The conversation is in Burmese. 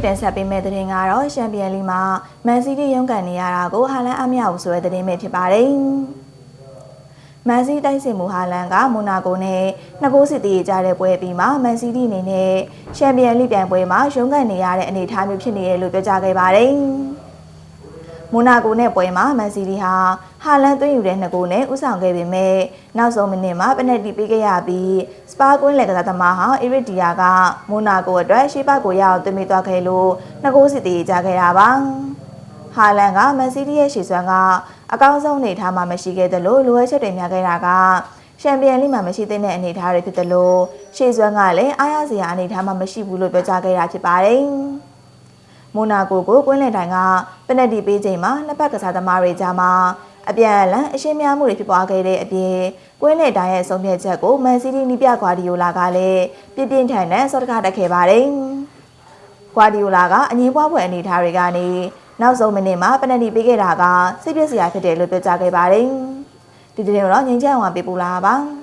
ခုတင်ဆက်ပေးမယ့်သတင်းကတော့ရှမ်ပီယံလီမှာမန်စီးတီးရုန်းကန်နေရတာကိုဟာလန်အမြောက်ဆိုတဲ့သတင်းပဲဖြစ်ပါတယ်။မန်စီးတိုက်စစ်မှုဟာလန်ကမိုနာကိုနဲ့နှစ်ကိုးစစ်တီးကြတဲ့ပွဲပြီးမှမန်စီးတီးအနေနဲ့ရှမ်ပီယံလိပြိုင်ပွဲမှာရုန်းကန်နေရတဲ့အနေအထားမျိုးဖြစ်နေရလို့ပြောကြားခဲ့ပါတယ်။ မိုနာကိုနဲ့ပွဲမှာမန်စီးတီးဟာဟာလန်သွင်းယူတဲ့နှစ်ကိုနဲ့ဥဆောင်ခဲ့ပေမဲ့နောက်ဆုံးမိနစ်မှာပနက်တီပေးခဲ့ရပြီးစပါကွင်းလက်ကစားသမားဟာအီရစ်ဒီယာကမိုနာကိုအတွက်ရှေ့ဘက်ကိုရအောင်သွင်းမိသွားခဲ့လို့နှစ်ကိုးစစ်တီးကြခဲ့တာပါ။ဟာလန်ကမန်စီးတီးရဲ့ရှေ့စွမ်းကအကောင်းဆုံးအနေအထားမှာမရှိခဲ့သလိုလိုအပ်ချက်တွေများခဲ့တာကချန်ပီယံလိမှာမရှိတဲ့အနေအထားတွေဖြစ်သလိုရှေ့စွမ်းကလည်းအားရစရာအနေအထားမှာမရှိဘူးလို့ပြောကြားခဲ့တာဖြစ်ပါတယ်။မိုနာကိုကိုကွင်းလင်တိုင်က ပနက်တီပေးချိန်မှာနှစ်ပတ်ကစားသမားတွေကြားမှာအပြန်အလှန်အရှင်းများမှုတွေဖြစ်ပွားခဲ့တဲ့အပြင်ကွင်းလင်တိုင်ရဲ့ဆုံးဖြတ်ချက်ကိုမန်စီးတီးနီးပြကွာဒီယိုလာကလည်းပြင်းပြင်းထန်ထန်စောတကားတက်ခဲ့ပါတယ်။ကွာဒီယိုလာကအငင်းပွားဖွယ်အနေအထားတွေကနေနောက်ဆုံးမိနစ်မှာပနက်တီပေးခဲ့တာကစိတ်ပျက်စရာဖြစ်တယ်လို့ပြောကြားခဲ့ပါတယ်။ဒီတဲ့တော့ငင်းချမ်းအောင်ပေးပူလာပါ။